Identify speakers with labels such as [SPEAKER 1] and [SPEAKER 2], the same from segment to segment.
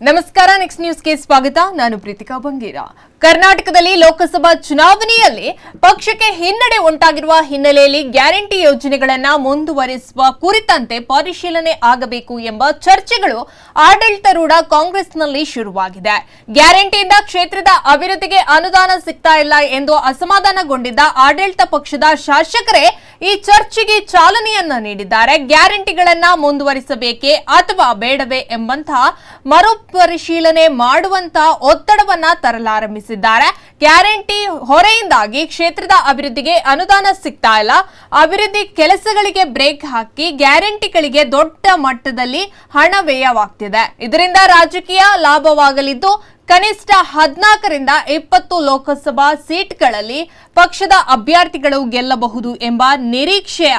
[SPEAKER 1] ನಮಸ್ಕಾರ ನೆಕ್ಸ್ಟ್ ನ್ಯೂಸ್ಗೆ ಸ್ವಾಗತ. ನಾನು ಪ್ರೀತಿಕಾ ಬಂಗೀರ. ಕರ್ನಾಟಕದಲ್ಲಿ ಲೋಕಸಭಾ ಚುನಾವಣೆಯಲ್ಲಿ ಪಕ್ಷಕ್ಕೆ ಹಿನ್ನಡೆ ಉಂಟಾಗಿರುವ ಹಿನ್ನೆಲೆಯಲ್ಲಿ ಗ್ಯಾರಂಟಿ ಯೋಜನೆಗಳನ್ನ ಮುಂದುವರಿಸುವ ಕುರಿತಂತೆ ಪರಿಶೀಲನೆ ಆಗಬೇಕು ಎಂಬ ಚರ್ಚೆಗಳು ಆಡಳಿತಾರೂಢ ಕಾಂಗ್ರೆಸ್ನಲ್ಲಿ ಶುರುವಾಗಿದೆ. ಗ್ಯಾರಂಟಿಯಿಂದ ಕ್ಷೇತ್ರದ ಅಭಿವೃದ್ಧಿಗೆ ಅನುದಾನ ಸಿಗ್ತಾ ಇಲ್ಲ ಎಂದು ಅಸಮಾಧಾನಗೊಂಡಿದ್ದ ಆಡಳಿತ ಪಕ್ಷದ ಶಾಸಕರೇ ಈ ಚರ್ಚೆಗೆ ಚಾಲನೆಯನ್ನ ನೀಡಿದ್ದಾರೆ. ಗ್ಯಾರಂಟಿಗಳನ್ನ ಮುಂದುವರಿಸಬೇಕೇ ಅಥವಾ ಬೇಡವೇ ಎಂಬಂತಹ ಮರುಪರಿಶೀಲನೆ ಮಾಡುವಂತ ಒತ್ತಡವನ್ನ ತರಲಾರಂಭಿಸಿದ್ದಾರೆ. ಗ್ಯಾರಂಟಿ ಹೊರೆಯಿಂದಾಗಿ ಕ್ಷೇತ್ರದ ಅಭಿವೃದ್ಧಿಗೆ ಅನುದಾನ ಸಿಗ್ತಾ ಇಲ್ಲ. ಅಭಿವೃದ್ಧಿ ಕೆಲಸಗಳಿಗೆ ಬ್ರೇಕ್ ಹಾಕಿ ಗ್ಯಾರಂಟಿಗಳಿಗೆ ದೊಡ್ಡ ಮಟ್ಟದಲ್ಲಿ ಹಣ ವ್ಯಯವಾಗ್ತಿದೆ. ಇದರಿಂದ ರಾಜಕೀಯ ಲಾಭವಾಗಲಿದ್ದು ಕನಿಷ್ಠ ಹದಿನಾಲ್ಕರಿಂದ ಇಪ್ಪತ್ತು ಲೋಕಸಭಾ ಸೀಟ್ಗಳಲ್ಲಿ ಪಕ್ಷದ ಅಭ್ಯರ್ಥಿಗಳು ಗೆಲ್ಲಬಹುದು ಎಂಬ ನಿರೀಕ್ಷೆ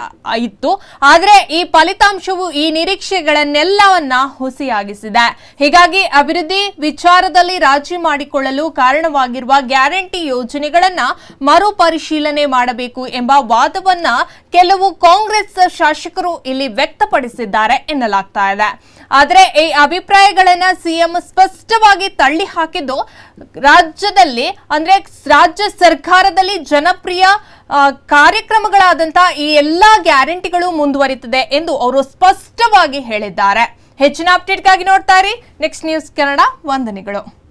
[SPEAKER 1] ಇತ್ತು. ಆದರೆ ಈ ಫಲಿತಾಂಶವು ಈ ನಿರೀಕ್ಷೆಗಳನ್ನೆಲ್ಲವನ್ನ ಹುಸಿಯಾಗಿಸಿದೆ. ಹೀಗಾಗಿ ಅಭಿವೃದ್ಧಿ ವಿಚಾರದಲ್ಲಿ ರಾಜಿ ಮಾಡಿಕೊಳ್ಳಲು ಕಾರಣವಾಗಿರುವ ಗ್ಯಾರಂಟಿ ಯೋಜನೆಗಳನ್ನ ಮರುಪರಿಶೀಲನೆ ಮಾಡಬೇಕು ಎಂಬ ವಾದವನ್ನ ಕೆಲವು ಕಾಂಗ್ರೆಸ್ ಶಾಸಕರು ಇಲ್ಲಿ ವ್ಯಕ್ತಪಡಿಸಿದ್ದಾರೆ ಎನ್ನಲಾಗ್ತಾ ಇದೆ. ಆದರೆ ಈ ಅಭಿಪ್ರಾಯಗಳನ್ನ ಸಿಎಂ ಸ್ಪಷ್ಟವಾಗಿ ತಳ್ಳಿ ಹಾಕಿದ್ದು ರಾಜ್ಯದಲ್ಲಿ, ಅಂದ್ರೆ ರಾಜ್ಯ ಸರ್ಕಾರದಲ್ಲಿ ಜನಪ್ರಿಯ ಕಾರ್ಯಕ್ರಮಗಳಾದಂತಹ ಕಾರ್ಯಕ್ರಮಗಳಾದಂತ ಈ ಎಲ್ಲಾ ಗ್ಯಾರಂಟಿಗಳು ಮುಂದುವರಿತದೆ ಎಂದು ಅವರು ಸ್ಪಷ್ಟವಾಗಿ ಹೇಳಿದ್ದಾರೆ. ಹೆಚ್ಚಿನ ಅಪ್ಡೇಟ್ಗಾಗಿ ನೋಡ್ತಾ ಇರಿ. ನೆಕ್ಸ್ಟ್ ನ್ಯೂಸ್ ಕನ್ನಡ ವಂದನೆಗಳು.